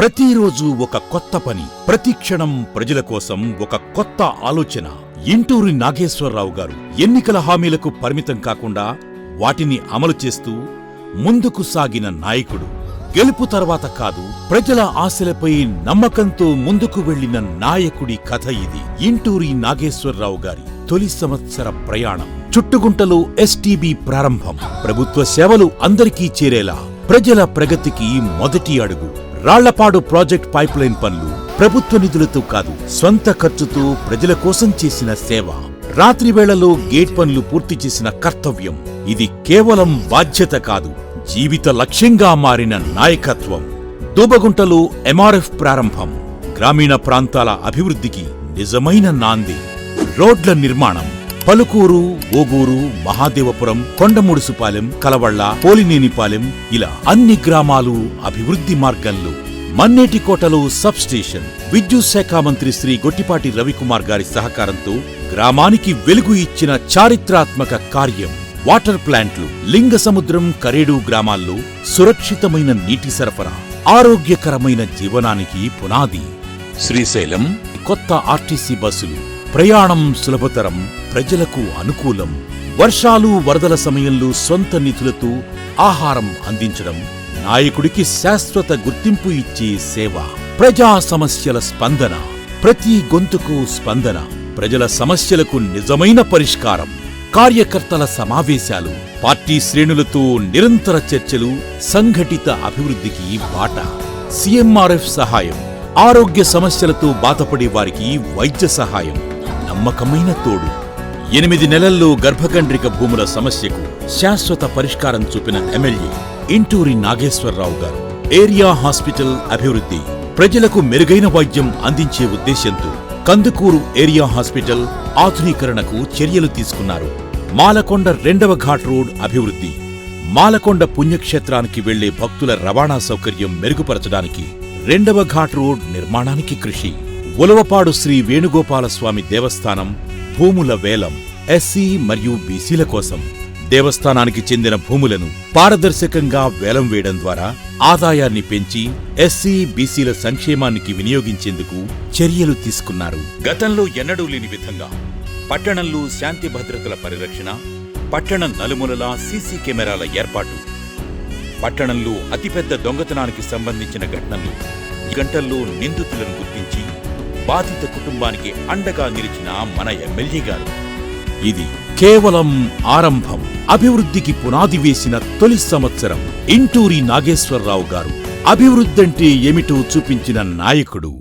ప్రతిరోజు ఒక కొత్త పని. ప్రతి క్షణం ప్రజల కోసం ఒక కొత్త ఆలోచన. ఇంటూరి నాగేశ్వరరావు గారు ఎన్నికల హామీలకు పరిమితం కాకుండా వాటిని అమలు చేస్తూ ముందుకు సాగిన నాయకుడు. గెలుపు తర్వాత కాదు ప్రజల ఆశలపై నమ్మకంతో ముందుకు వెళ్ళిన నాయకుడి కథ ఇది. ఇంటూరి నాగేశ్వరరావు గారి తొలి సంవత్సర ప్రయాణం. చుట్టుగుంటలో ఎస్టీబీ ప్రారంభం. ప్రభుత్వ సేవలు అందరికీ చేరేలా ప్రజల ప్రగతికి మొదటి అడుగు. రాళ్ళపాడు ప్రాజెక్ట్ పైప్లైన్ పనులు ప్రభుత్వ నిధులతో కాదు స్వంత ఖర్చుతో ప్రజల కోసం చేసిన సేవ. రాత్రి వేళలో గేట్ పనులు పూర్తి చేసిన కర్తవ్యం. ఇది కేవలం బాధ్యత కాదు జీవిత లక్ష్యంగా మారిన నాయకత్వం. దూబగుంటలో ఎంఆర్ఎఫ్ ప్రారంభం. గ్రామీణ ప్రాంతాల అభివృద్ధికి నిజమైన నాంది. రోడ్ల నిర్మాణం. పలుకూరు ఓగూరు మహాదేవపురం కొండముడుసుపాలెం కలవళ్ళ పోలినేనిపాలెం ఇలా అన్ని గ్రామాలు అభివృద్ధి మార్గంలో మన్నేటికోటలో సబ్ స్టేషన్ విద్యుత్ శాఖ మంత్రి శ్రీ గొట్టిపాటి రవికుమార్ గారి సహకారంతో గ్రామానికి వెలుగు ఇచ్చిన చారిత్రాత్మక కార్యం. వాటర్ ప్లాంట్లు లింగ సముద్రం కరేడు గ్రామాల్లో సురక్షితమైన నీటి సరఫరా ఆరోగ్యకరమైన జీవనానికి పునాది. శ్రీశైలం కొత్త ఆర్టీసీ బస్సులు ప్రయాణం సులభతరం ప్రజలకు అనుకూలం. వర్షాలు వరదల సమయంలో సొంత నిధులతో ఆహారం అందించడం నాయకుడికి శాశ్వత గుర్తింపు ఇచ్చే సేవ. ప్రజా సమస్యల స్పందన ప్రతి గొంతుకు స్పందన ప్రజల సమస్యలకు నిజమైన పరిష్కారం. కార్యకర్తల సమావేశాలు పార్టీ శ్రేణులతో నిరంతర చర్చలు సంఘటిత అభివృద్ధికి బాట. సీఎంఆర్ఎఫ్ సహాయం ఆరోగ్య సమస్యలతో బాధపడే వారికి వైద్య సహాయం. నమ్మకమైన తోడు. ఎనిమిది నెలల్లో గర్భకండ్రిక భూముల సమస్యకు శాశ్వత పరిష్కారం చూపిన ఎమ్మెల్యే ఇంటూరి నాగేశ్వరరావు గారు. ఏరియా హాస్పిటల్ అభివృద్ధి ప్రజలకు మెరుగైన వైద్యం అందించే ఉద్దేశంతో కందుకూరు ఏరియా హాస్పిటల్ ఆధునీకరణకు చర్యలు తీసుకున్నారు. మాలకొండ రెండవ ఘాట్ రోడ్ అభివృద్ధి మాలకొండ పుణ్యక్షేత్రానికి వెళ్ళే భక్తుల రవాణా సౌకర్యం మెరుగుపరచడానికి రెండవ ఘాట్ రోడ్ నిర్మాణానికి కృషి. ఉలవపాడు శ్రీ వేణుగోపాలస్వామి దేవస్థానం భూముల వేలం ఎస్సీ మరియు బీసీల కోసం. దేవస్థానానికి చెందిన భూములను పారదర్శకంగా వేలం వేయడం ద్వారా ఆదాయాన్ని పెంచి ఎస్సీ బీసీల సంక్షేమానికి వినియోగించేందుకు చర్యలు తీసుకున్నారు. గతంలో ఎన్నడూ లేని విధంగా పట్టణంలో శాంతి భద్రతల పరిరక్షణ పట్టణ నలుమూలలా సీసీ కెమెరాల ఏర్పాటు పట్టణంలో అతిపెద్ద దొంగతనానికి సంబంధించిన ఘటనలు గంటల్లో నిందితులను గుర్తించారు. బాధిత కుటుంబానికి అండగా నిలిచిన మన ఎమ్మెల్యే గారు. ఇది కేవలం ఆరంభం. అభివృద్ధికి పునాది వేసిన తొలి సంవత్సరం. ఇంటూరి నాగేశ్వరరావు గారు. అభివృద్ధి అంటే ఏమిటో చూపించిన నాయకుడు.